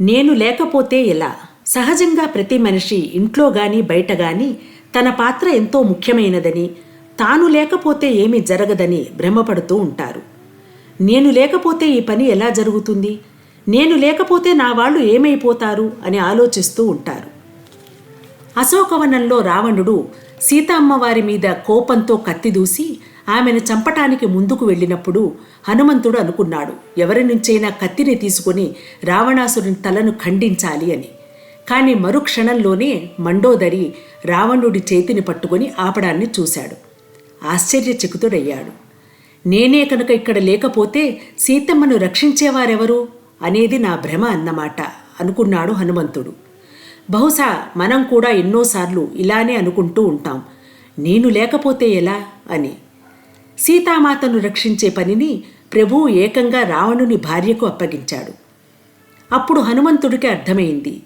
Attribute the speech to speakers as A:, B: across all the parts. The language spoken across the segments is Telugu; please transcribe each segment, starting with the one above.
A: నేను లేకపోతే ఎలా? సహజంగా ప్రతి మనిషి ఇంట్లో గాని బయట గాని తన పాత్ర ఎంతో ముఖ్యమైనదని తాను లేకపోతే ఏమీ జరగదని భ్రమపడుతూ ఉంటారు. నేను లేకపోతే ఈ పని ఎలా జరుగుతుంది? నేను లేకపోతే నా వాళ్ళు ఏమైపోతారు? అని ఆలోచిస్తూ ఉంటారు. అశోకవనంలో రావణుడు సీతమ్మవారి మీద కోపంతో కత్తిదూసి ఆమెను చంపటానికి ముందుకు వెళ్ళినప్పుడు హనుమంతుడు అనుకున్నాడు ఎవరి నుంచైనా కత్తిని తీసుకుని రావణాసురుని తలను ఖండించాలి అని. కానీ మరుక్షణంలోనే మండోదరి రావణుడి చేతిని పట్టుకొని ఆపడాన్ని చూశాడు. ఆశ్చర్యచకితుడయ్యాడు. నేనే కనుక ఇక్కడ లేకపోతే సీతమ్మను రక్షించేవారెవరు? అనేది నా భ్రమ అన్నమాట అనుకున్నాడు హనుమంతుడు. బహుశా మనం కూడా ఎన్నోసార్లు ఇలానే అనుకుంటూ ఉంటాం. నేను లేకపోతే ఎలా? అని. సీతామాతను రక్షించే పనిని ప్రభువు ఏకంగా రావణుని భార్యకు అప్పగించాడు. అప్పుడు హనుమంతుడికి అర్థమైంది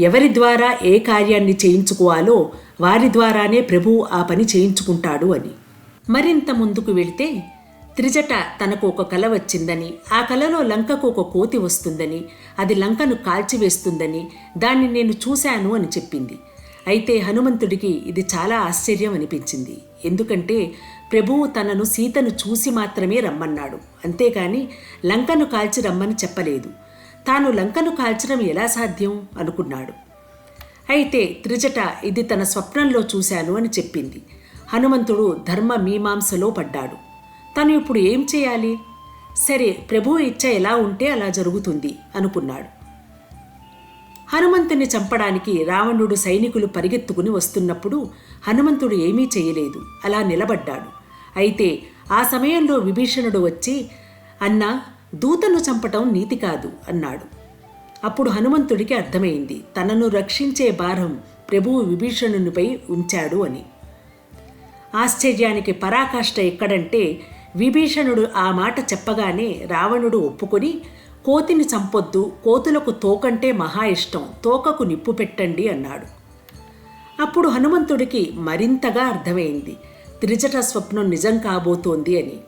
A: ఎవరి ద్వారా ఏ కార్యాన్ని చేయించుకోవాలో వారి ద్వారానే ప్రభువు ఆ పని చేయించుకుంటాడు అని. మరింత ముందుకు వెళితే త్రిజట తనకు ఒక కల వచ్చిందని ఆ కలలో లంకకు ఒక కోతి వస్తుందని అది లంకను కాల్చివేస్తుందని దాన్ని నేను చూశాను అని చెప్పింది. అయితే హనుమంతుడికి ఇది చాలా ఆశ్చర్యం అనిపించింది. ఎందుకంటే ప్రభువు తనను సీతను చూసి మాత్రమే రమ్మన్నాడు. అంతేకాని లంకను కాల్చి రమ్మని చెప్పలేదు. తాను లంకను కాల్చడం ఎలా సాధ్యం? అనుకున్నాడు. అయితే త్రిజట ఇది తన స్వప్నంలో చూశాను అని చెప్పింది. హనుమంతుడు ధర్మ మీమాంసలో పడ్డాడు. తను ఇప్పుడు ఏం చేయాలి? సరే ప్రభువు ఇచ్చ ఎలా ఉంటే అలా జరుగుతుంది అనుకున్నాడు. హనుమంతుని చంపడానికి రావణుడు సైనికులు పరిగెత్తుకుని వస్తున్నప్పుడు హనుమంతుడు ఏమీ చేయలేదు. అలా నిలబడ్డాడు. అయితే ఆ సమయంలో విభీషణుడు వచ్చి అన్న దూతను చంపటం నీతి కాదు అన్నాడు. అప్పుడు హనుమంతుడికి అర్థమైంది తనను రక్షించే భారం ప్రభువు విభీషణునిపై ఉంచాడు అని. ఆశ్చర్యానికి పరాకాష్ట ఎక్కడంటే విభీషణుడు ఆ మాట చెప్పగానే రావణుడు ఒప్పుకొని కోతిని చంపొద్దు కోతులకు తోకంటే మహా ఇష్టం తోకకు నిప్పు పెట్టండి అన్నాడు. అప్పుడు హనుమంతుడికి మరింతగా అర్థమైంది త్రిజట స్వప్నం నిజం కాబోతోంది అని.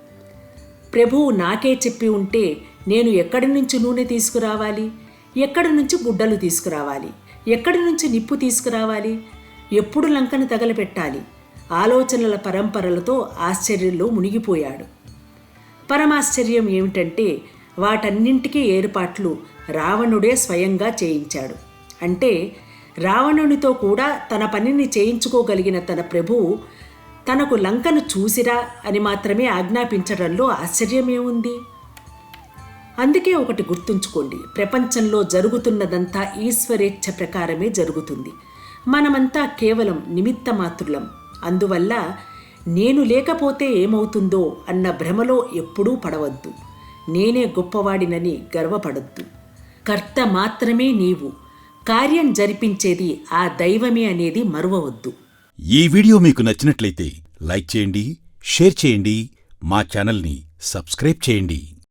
A: ప్రభువు నాకే చెప్పి ఉంటే నేను ఎక్కడి నుంచి నూనె తీసుకురావాలి? ఎక్కడి నుంచి గుడ్డలు తీసుకురావాలి? ఎక్కడి నుంచి నిప్పు తీసుకురావాలి? ఎప్పుడు లంకను తగలపెట్టాలి? ఆలోచనల పరంపరలతో ఆశ్చర్యంలో మునిగిపోయాడు. పరమాశ్చర్యం ఏమిటంటే వాటన్నింటికీ ఏర్పాట్లు రావణుడే స్వయంగా చేయించాడు. అంటే రావణునితో కూడా తన పనిని చేయించుకోగలిగిన తన ప్రభువు తనకు లంకను చూసిరా అని మాత్రమే ఆజ్ఞాపించడంలో ఆశ్చర్యమేముంది అందుకే ఒకటి గుర్తుంచుకోండి ప్రపంచంలో జరుగుతున్నదంతా ఈశ్వరేచ్ఛ ప్రకారమే జరుగుతుంది. మనమంతా కేవలం నిమిత్త మాత్రులం అందువల్ల నేను లేకపోతే ఏమవుతుందో అన్న భ్రమలో ఎప్పుడూ పడవద్దు. నేనే గొప్పవాడినని గర్వపడొద్దు. కర్త మాత్రమే నీవు. కార్యం జరిపించేది ఆ దైవమే అనేది మరువవద్దు.
B: ఈ వీడియో మీకు నచ్చినట్లయితే లైక్ చేయండి షేర్ చేయండి మా ఛానల్ని సబ్స్క్రైబ్ చేయండి.